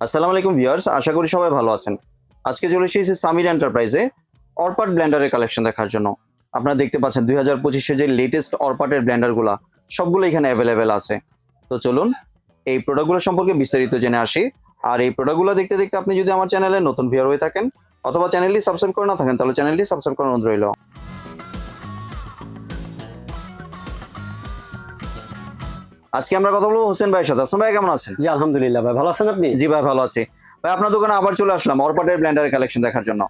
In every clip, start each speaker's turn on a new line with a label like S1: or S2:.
S1: আসসালামু আলাইকুম ভিউয়ার্স, আশা করি সবাই ভালো আছেন। আজকে চলে এসেছি সামির এন্টারপ্রাইজে অরপাট ব্লেন্ডারের কালেকশন দেখার জন্য। আপনারা দেখতে পাচ্ছেন দুই হাজার পঁচিশে যে লেটেস্ট অরপাটের ব্লেন্ডারগুলো, সবগুলো এখানে অ্যাভেলেবেল আছে। তো চলুন, এই প্রোডাক্টগুলো সম্পর্কে বিস্তারিত জেনে আসি। আর এই প্রোডাক্টগুলো দেখতে দেখতে আপনি যদি আমার চ্যানেলে নতুন ভিউয়ার হয়ে থাকেন, অথবা চ্যানেলটি সাবস্ক্রাইব করে না থাকেন, তাহলে চ্যানেলটি সাবস্ক্রাইব করার অনুরোধ রইল। আজকে আমরা কথা বলব হোসেন ভাইয়ের সাথে। হোসেন ভাই কেমন আছেন?
S2: জি আলহামদুলিল্লাহ ভাই ভালো আছেন আপনি?
S1: জি ভাই ভালো আছি। ভাই আপনার দোকানে আবার চলে আসলাম অরপাটের ব্লেন্ডারের কালেকশন দেখার জন্য।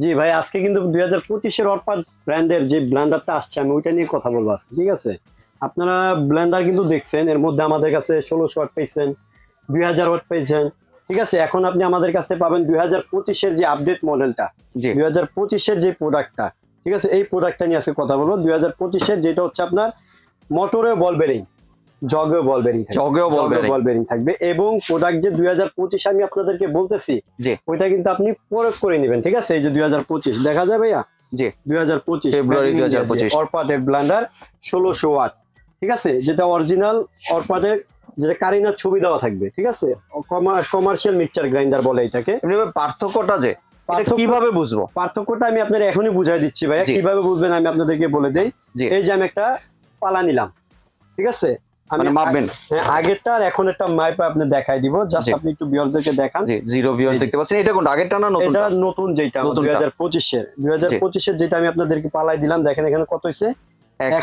S2: জি ভাই আজকে কিন্তু দুই হাজার পঁচিশের অরপাট ব্র্যান্ডের যে ব্ল্যান্ডারটা আসছে আমি ওইটা নিয়ে কথা বলব আজকে ঠিক আছে? আপনারা ব্ল্যান্ডার কিন্তু দেখছেন এর মধ্যে আমাদের কাছে ষোলোশো ওয়াট পেয়েছেন দুই হাজার ওয়াট পেয়েছেন ঠিক আছে? এখন আপনি আমাদের কাছে পাবেন দুই হাজার পঁচিশের যে আপডেট মডেলটা
S1: জি।
S2: দুই হাজার পঁচিশের যে প্রোডাক্টটা ঠিক আছে? এই প্রোডাক্টটা নিয়ে আজকে কথা বলব। দুই হাজার পঁচিশের যেটা হচ্ছে আপনার মোটরে বল বেরিং জগেও বল বেরিং
S1: জগেও বল।
S2: বল বেরিং থাকবে। এবং প্রোডাক্ট যে দুই হাজার পঁচিশ আমি আপনাদেরকে বলতেছি
S1: জি।
S2: ওইটা কিন্তু আপনি প্রয়োগ করে নেবেন ঠিক আছে? এই যে দুই হাজার পঁচিশ দেখা যাবে ভাইয়া?
S1: জি।
S2: দুই হাজার পঁচিশ
S1: ফেব্রুয়ারি 2025
S2: অরপাটের ব্লান্ডার ষোলোশো ওয়াট ঠিক আছে? যেটা অরিজিনাল অরপাটের যেটা কারিনার ছবি দেওয়া থাকবে ঠিক আছে? কমার্শিয়াল মিক্সচার গ্রাইন্ডার বলে এটাকে।
S1: পার্থক্যটা যে কীভাবে বুঝব?
S2: পার্থক্যটা আমি আপনার এখনই বুঝাই দিচ্ছি ভাইয়া। কীভাবে বুঝবেন আমি আপনাদেরকে বলে দেই। এই যে আমি একটা পালা নিলাম ঠিক আছে?
S1: মানে মাপবেন।
S2: হ্যাঁ, আগেরটা আর এখন একটা মাইপ আপনি দেখাই দিব। জাস্ট আপনি একটু বিয়রদেরকে দেখান।
S1: জি জিরো ভিউয়ার্স দেখতে পাচ্ছেন। এটা কোনটা? আগেরটা না নতুন
S2: এটা নতুন যেটা
S1: নতুনটা।
S2: দুই হাজার পঁচিশের। দুই হাজার পঁচিশের যেটা আমি আপনাদেরকে পালাই দিলাম দেখেন এখানে কত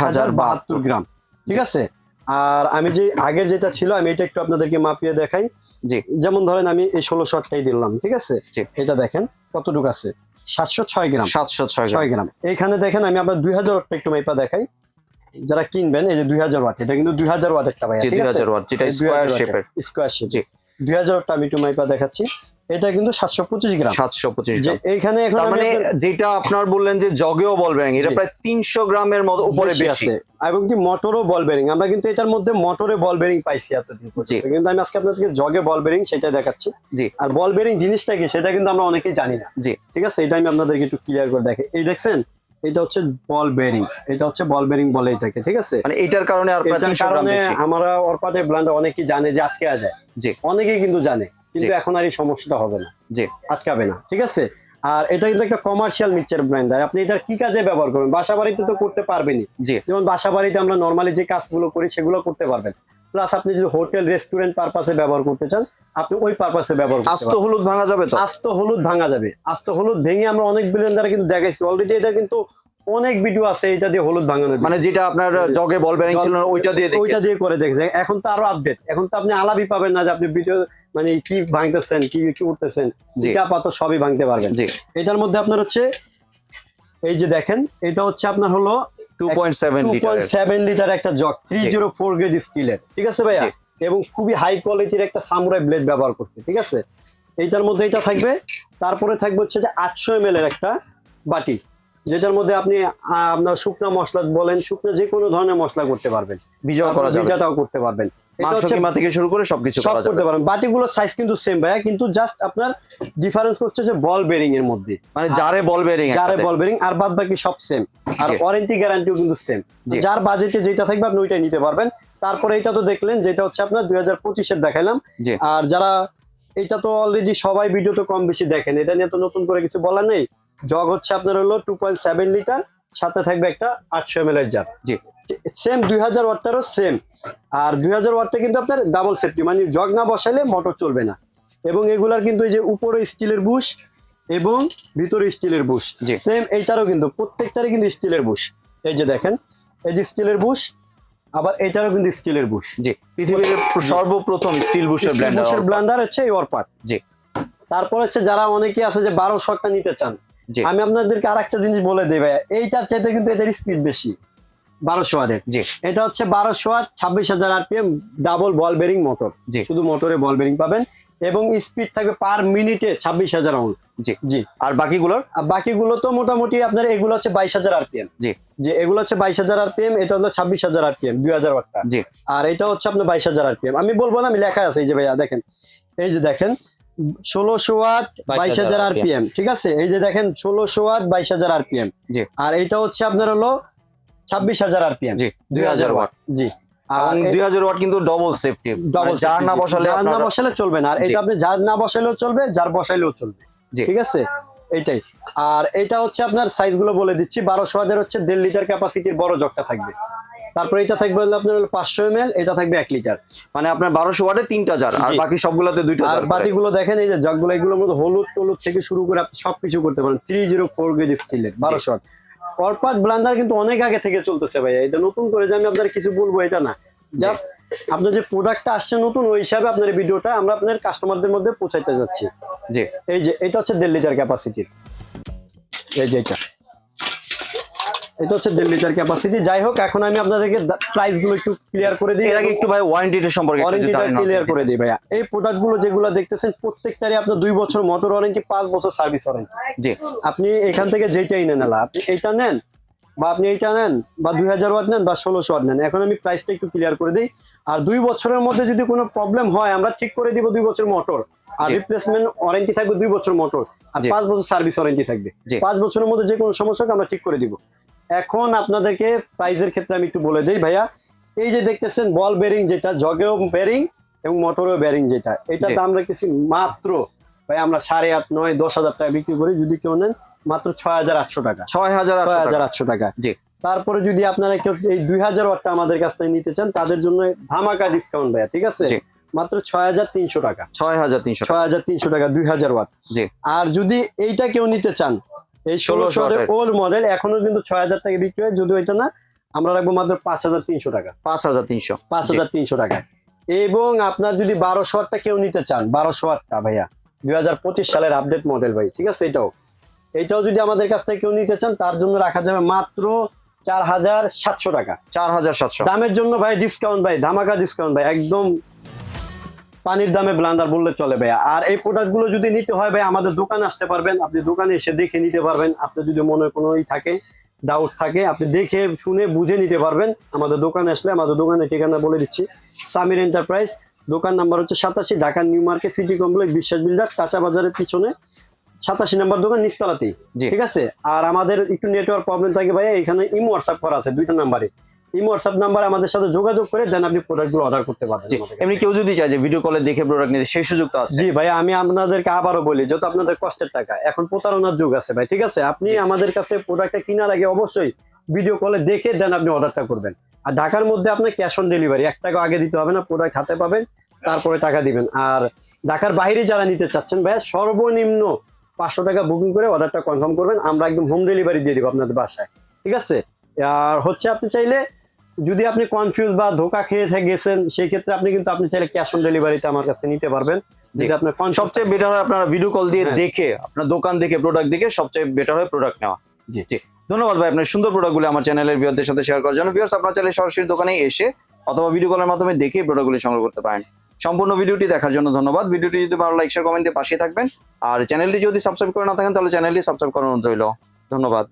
S1: হাজার বাহাত্তর।
S2: গ্রাম। ঠিক আছে? আর আমি যে আগের যেটা ছিল আমি এটা একটু আপনাদেরকে মাপিয়ে দেখাই।
S1: জি।
S2: যেমন ধরেন আমি এই ষোলো শটটাই দিলাম ঠিক আছে? এটা দেখেন কতটুকু আছে? সাতশো ছয় গ্রাম।
S1: সাতশো ছয়
S2: ছয় গ্রাম। এইখানে দেখেন আমি আপনার দুই হাজার একটু মাইপা দেখাই। যারা কিনবেন এই যে দুই হাজার ওয়াট এটা কিন্তু দুই হাজার ওয়াট একটা ভাই
S1: দুই হাজার ওয়াট যেটা স্কোয়ার শেপের
S2: স্কোয়ার শেপ দুই হাজার ওয়াটটা আমি একটু মাইপা দেখাচ্ছি। এটা কিন্তু সাতশো পঁচিশ গ্রাম।
S1: সাতশো পঁচিশ
S2: এইখানে এখন
S1: মানে যেটা আপনার বললেন যে জগেও বলবেন এটা প্রায় তিনশো গ্রামের মতো উপরে
S2: বেশি আছে। এবং কি মোটরও বল বেরিং আমরা কিন্তু এটার মধ্যে মোটরে বল বেরিং পাইছি এতদিন কিন্তু আমি আজকে আপনাদেরকে জগে বল বেরিং সেটা দেখাচ্ছি।
S1: জি।
S2: আর বল বেরিং জিনিসটা কি সেটা কিন্তু আমরা অনেকেই জানি না।
S1: জি।
S2: ঠিক আছে? এটা আমি আপনাদেরকে একটু ক্লিয়ার করে দেখে এই দেখছেন? এটা হচ্ছে বল বেরিং এটা হচ্ছে বল বেরিং বলে এটাকে ঠিক আছে?
S1: মানে এটার কারণে
S2: আমরা ব্লান্ডার অনেকেই জানে যে আটকে যায়।
S1: জি।
S2: অনেকেই কিন্তু জানে কিন্তু এখন আর এই সমস্যাটা হবে না।
S1: জি।
S2: আটকাবে না ঠিক আছে? আর এটা কিন্তু একটা কমার্শিয়াল মিক্সচার ব্র্যান্ডার আপনি এটার কি কাজে ব্যবহার করবেন? বাসা বাড়িতে তো করতে পারবেনই। যেমন বাসা বাড়িতে আমরা নর্মালি যে কাজগুলো করি সেগুলো করতে পারবেন। প্লাস আপনি যদি হোটেল রেস্টুরেন্ট পারপাসে ব্যবহার করতে চান আপনি ওই পারপাসে ব্যবহার করতে
S1: আস্ত হলুদ ভাঙা যাবে তো?
S2: আস্ত হলুদ ভাঙা যাবে। আস্ত হলুদ ভেঙে আমরা অনেক ব্লেন্ডারে কিন্তু দেখাইছি। অলরেডি এটা কিন্তু অনেক ভিডিও আছে এটা দিয়ে হলুদ ভাঙানো
S1: মানে যেটা আপনার জগে বল বেরিং ছিল ওইটা দিয়ে
S2: ওইটা দিয়ে করে দেখেছে। এখন তো আরও আপডেট এখন তো আপনি আলাপই পাবেন না যে আপনি ভিডিও মানে কি ভাঙতেছেন কি কি উঠতেছেন। যেটা পাতো সবই ভাঙতে পারবেন।
S1: জি।
S2: এটার মধ্যে আপনার হচ্ছে এই যে দেখেন এটা হচ্ছে আপনার হলো
S1: টু পয়েন্ট সেভেন লিটার
S2: একটা jug three zero four grade স্টিলের ঠিক আছে ভাইয়া? এবং খুবই হাই কোয়ালিটির একটা সামুরাই ব্লেড ব্যবহার করছে ঠিক আছে? এইটার মধ্যে এটা থাকবে তারপরে থাকবে হচ্ছে যে আটশো এম এর একটা বাটি যেটার মধ্যে আপনি আপনার শুকনা মশলা বলেন শুকনো যে কোনো ধরনের মশলা করতে পারবেন।
S1: বিজয় করা যাবে।
S2: ভিজাটাও করতে পারবেন।
S1: মাংস
S2: হচ্ছে
S1: কিমা থেকে শুরু করে সবকিছু
S2: সব করতে পারবেন বাটিগুলোর সাইজ কিন্তু সেম ভাইয়া। কিন্তু জাস্ট আপনার ডিফারেন্স হচ্ছে যে বল বেরিং এর মধ্যে।
S1: মানে যারে বল বেরিং
S2: যারে বল বেরিং আর বাদ বাকি সব সেম আর ওয়ারেন্টি গ্যারান্টিও কিন্তু সেম যার বাজেটে যেটা থাকবে আপনি ওইটাই নিতে পারবেন। তারপরে এটা তো দেখলেন যেটা হচ্ছে আপনার দুই হাজার পঁচিশের দেখাইলাম আর যারা এটা তো অলরেডি সবাই ভিডিও তো কম বেশি দেখেন। এটা নিয়ে তো নতুন করে কিছু বলার নেই। জগ হচ্ছে আপনার হলো টু পয়েন্ট সেভেন লিটার সাথে থাকবে একটা আটশো এম এর জার
S1: জি।
S2: সেম দুই হাজার ওয়াটটারও সেম আর দুই হাজার ওয়াটটা কিন্তু আপনার ডাবল সেফটি মানে জগ না বসাইলে মোটর চলবে না। এবং এগুলার কিন্তু এই যে উপরে স্টিলের বুশ এবং ভিতরে স্টিলের বুশ। সেম এইটারও কিন্তু প্রত্যেকটারই কিন্তু স্টিলের বুশ এই যে দেখেন এই যে স্টিলের বুশ আবার এটারও কিন্তু স্টিলের বুশ
S1: জি পৃথিবীর সর্বপ্রথম স্টিল বুশের ব্ল্যান্ডার
S2: ব্লান্ডার হচ্ছে এই ওয়ারপাত
S1: জি।
S2: তারপর হচ্ছে যারা অনেকে আছে যে বারো শটটা নিতে চান আমি আপনাদেরকে আর একটা জিনিস বলে দেবে এইটার চাইতে কিন্তু এটার স্পিড বেশি। বারোশো ওয়াটের
S1: জি।
S2: এটা হচ্ছে বারোশো ওয়াট ছাব্বিশ হাজার RPM double ball bearing motor
S1: জি।
S2: শুধু মোটরে বল বেরিং পাবেন এবং স্পিড থাকবে পার মিনিটে ছাব্বিশ হাজার রাউন্ড
S1: জি।
S2: জি।
S1: আর বাকিগুলোর?
S2: আর বাকিগুলো তো মোটামুটি আপনার এগুলো হচ্ছে বাইশ হাজার আরপিএম।
S1: জি।
S2: যে এগুলো হচ্ছে বাইশ হাজার আরপিএম এটা হলো ছাব্বিশ হাজার আরপিএম দুই হাজার ওয়াটটা।
S1: জি।
S2: আর এটা হচ্ছে আপনার বাইশ হাজার আরপিএম। আমি বলব না আমি লেখা আছে এই যে ভাইয়া দেখেন। এই যে দেখেন ষোলোশো ওয়াট বাইশ হাজার আরপিএম। ঠিক আছে? এই যে দেখেন ষোলোশো ওয়াট বাইশ হাজার আরপিএম।
S1: জি।
S2: আর এটা হচ্ছে আপনার হলো ছাব্বিশ হাজার আরপিএম
S1: জি দুই হাজার ওয়াট
S2: জি। আর
S1: দুই হাজার ওয়াট কিন্তু ডবল সেফটি
S2: ডবল
S1: যার না বসালে
S2: যার না বসালে চলবে না। আর
S1: জি।
S2: এটা আপনি যার না বসালেও চলবে যার বসাইলেও চলবে।
S1: জি।
S2: ঠিক আছে? এইটাই। আর এটা হচ্ছে আপনার সাইজগুলো বলে দিচ্ছি। বারোশো হাজার হচ্ছে দেড় লিটার ক্যাপাসিটির বড় জগটা থাকবে। তারপরে এটা থাকবে আপনার পাঁচশো এম এটা থাকবে এক লিটার
S1: মানে আপনার বারোশো ওয়াটে তিনটা জার আর। বাকি সবগুলাতে দুইটা
S2: আর
S1: করে।
S2: দেখেন এই যে জগগুলো এগুলোর মধ্যে হলুদ টলুদ থেকে শুরু করে আপনি সবকিছু করতে পারেন। থ্রি জিরো ফোর গ্রেড স্টিলের বারোশো অরপাট ব্লান্ডার কিন্তু অনেক আগে থেকে চলতেছে ভাইয়া। এটা নতুন করে যে আমি আপনার কিছু বলব এটা না। জাস্ট আপনার যে প্রোডাক্টটা আসছে নতুন ওই হিসাবে আপনার ভিডিওটা আমরা আপনার কাস্টমারদের মধ্যে পৌঁছাইতে যাচ্ছি।
S1: জি।
S2: এই যে এটা হচ্ছে দেড় লিটার ক্যাপাসিটির এই যে এটা। এটা হচ্ছে দেড় লিটার ক্যাপাসিটি যাই হোক এখন আমি আপনাদেরকে প্রাইসগুলো একটু ক্লিয়ার করে দিই।
S1: এর আগে একটু ভাই ওয়ারেন্টিটা সম্পর্কে
S2: ওয়ারেন্টিটা ক্লিয়ার করে দিই ভাইয়া। এই প্রোডাক্টগুলো যেগুলো দেখতেছেন প্রত্যেকটারই আপনার দুই বছর মোটর ওয়ারেন্টি পাঁচ বছর সার্ভিস ওয়ারেন্টি
S1: জি।
S2: আপনি এখান থেকে যেটাই নেন আলা আপনি এইটা নেন বা আপনি এইটা নেন বা দুই হাজার ওয়াট নেন বা ষোলোশো ওয়াট নেন। এখন আমি প্রাইসটা একটু ক্লিয়ার করে দিই। আর দুই বছরের মধ্যে যদি কোনো প্রবলেম হয় আমরা ঠিক করে দিব দুই বছর মোটর আর রিপ্লেসমেন্ট ওয়ারেন্টি থাকবে দুই বছর মোটর আর পাঁচ বছর সার্ভিস ওয়ারেন্টি থাকবে। পাঁচ বছরের মধ্যে যে কোনো সমস্যাকে আমরা ঠিক করে দিব। এখন আপনাদেরকে প্রাইজের ক্ষেত্রে আমি একটু বলে দিই ভাইয়া। এই যে দেখতেছেন বল বেরিং যেটা জগেও বেরিং এবং মোটরেও বেরিং যেটা এটা। দাম রাখতেছি মাত্র ভাই আমরা সাড়ে আট নয় দশ হাজার টাকা বিক্রি করি যদি কেউ নেন মাত্র ছয় হাজার আটশো টাকা।
S1: ছয় হাজার
S2: ছয় হাজার আটশো টাকা।
S1: জি।
S2: তারপরে যদি আপনারা কেউ এই দুই হাজার ওয়াটটা আমাদের কাছ থেকে নিতে চান তাদের জন্য ধামাকা ডিসকাউন্ট ভাইয়া ঠিক আছে? মাত্র ছয় হাজার তিনশো টাকা।
S1: ছয় হাজার তিনশো
S2: ছয় হাজার তিনশো টাকা দুই হাজার ওয়াট।
S1: জি।
S2: আর যদি এইটা কেউ নিতে চান এই ষোলোশো
S1: 1600
S2: ওল্ড মডেল এখনও কিন্তু ছয় হাজার টাকা বিক্রি হয় যদিও এটা না আমরা রাখব মাত্র পাঁচ হাজার তিনশো টাকা।
S1: পাঁচ হাজার তিনশো।
S2: পাঁচ হাজার তিনশো টাকা। এবং আপনার যদি বারোশো ওয়াটটা কেউ নিতে চান বারোশো ওয়াটটা ভাইয়া দুই হাজার পঁচিশ সালের আপডেট মডেল ভাই ঠিক আছে? এটাও। এটাও যদি আমাদের কাছ থেকে কেউ নিতে চান তার জন্য রাখা যাবে মাত্র চার হাজার সাতশো টাকা।
S1: চার হাজার সাতশো।
S2: দামের জন্য ভাই ডিসকাউন্ট ভাই ধামাকা ডিসকাউন্ট ভাই একদম পানির দামে ব্লান্ডার বললে চলে ভাইয়া। আর এই প্রোডাক্টগুলো যদি নিতে হয় ভাই আমাদের দোকানে আসতে পারবেন আপনি দোকানে এসে দেখে নিতে পারবেন। আপনি যদি মনে কোনো থাকে ডাউট থাকে আপনি দেখে শুনে বুঝে নিতে পারবেন। আমাদের দোকানে আসলে আমাদের দোকানের ঠিকানা বলে দিচ্ছি সামির এন্টারপ্রাইজ দোকান নাম্বার হচ্ছে সাতাশি Dhaka new market city complex Biswas builders কাঁচা বাজারের পিছনে। সাতাশি নাম্বার দোকান নিচতলাতেই ঠিক আছে? আর আমাদের একটু নেটওয়ার্ক প্রবলেম থাকে ভাইয়া এখানে ইমো হোয়াটসঅ্যাপ করা আছে দুইটা নাম্বারে। ইমো হোয়াটসঅ্যাপ নাম্বার আমাদের সাথে যোগাযোগ করে দেন আপনি প্রোডাক্টগুলো অর্ডার করতে পারবেন
S1: এমনি কেউ যদি চায় যে ভিডিও কলে দেখে প্রোডাক্ট নিতে সেই সুযোগ আছে।
S2: জি ভাই আমি আপনাদেরকে আবারও বলি যত আপনাদের কষ্টের টাকা এখন প্রতারণার যুগ আছে ভাই ঠিক আছে? আপনি আমাদের কাছ থেকে প্রোডাক্টটা কেনার আগে অবশ্যই ভিডিও কলে দেখে দেন আপনি অর্ডারটা করবেন। আর ঢাকার মধ্যে আপনার ক্যাশ অন ডেলিভারি এক টাকা আগে দিতে হবে না প্রোডাক্ট হাতে পাবেন তারপরে টাকা দিবেন। আর ঢাকার বাইরে যারা নিতে চাচ্ছেন ভাই সর্বনিম্ন পাঁচশো টাকা বুকিং করে অর্ডারটা কনফার্ম করবেন আমরা একদম হোম ডেলিভারি দিয়ে দিব আপনাদের বাসায় ঠিক আছে? আর হচ্ছে আপনি চাইলে যদি আপনি কনফিউজ বা ধোকা খেয়ে থেকে গেছেন সেই ক্ষেত্রে আপনি কিন্তু আপনি চাইলে ক্যাশ অন ডেলিভারিতে আমার কাছ নিতে পারবেন। যেটা আপনার
S1: সবচেয়ে বেটার হয় আপনারা ভিডিও কল দিয়ে
S2: হ্যাঁ।
S1: দেখে আপনার দোকান দেখে প্রোডাক্ট দেখে সবচেয়ে বেটার হয় প্রোডাক্ট নেওয়া।
S2: জি।
S1: জি। ধন্যবাদ ভাই আপনার সুন্দর প্রোডাক্টগুলো আমার চ্যানেলের ভিউয়ারদের সাথে শেয়ার করার জন্য। ভিউয়ার্স আপনারা চাইলে সরাসরি দোকানে এসে অথবা ভিডিও কলের মাধ্যমে দেখে প্রোডাক্টগুলি সংগ্রহ করতে পারেন। সম্পূর্ণ ভিডিওটি দেখার জন্য ধন্যবাদ। ভিডিওটি যদি ভালো লাইক শেয়ার কমেন্টে পাশে থাকবেন। আর চ্যানেলটি যদি সাবস্ক্রাইব করে না থাকেন তাহলে চ্যানেলটি সাবস্ক্রাইব করার অনুরোধ রইল। ধন্যবাদ।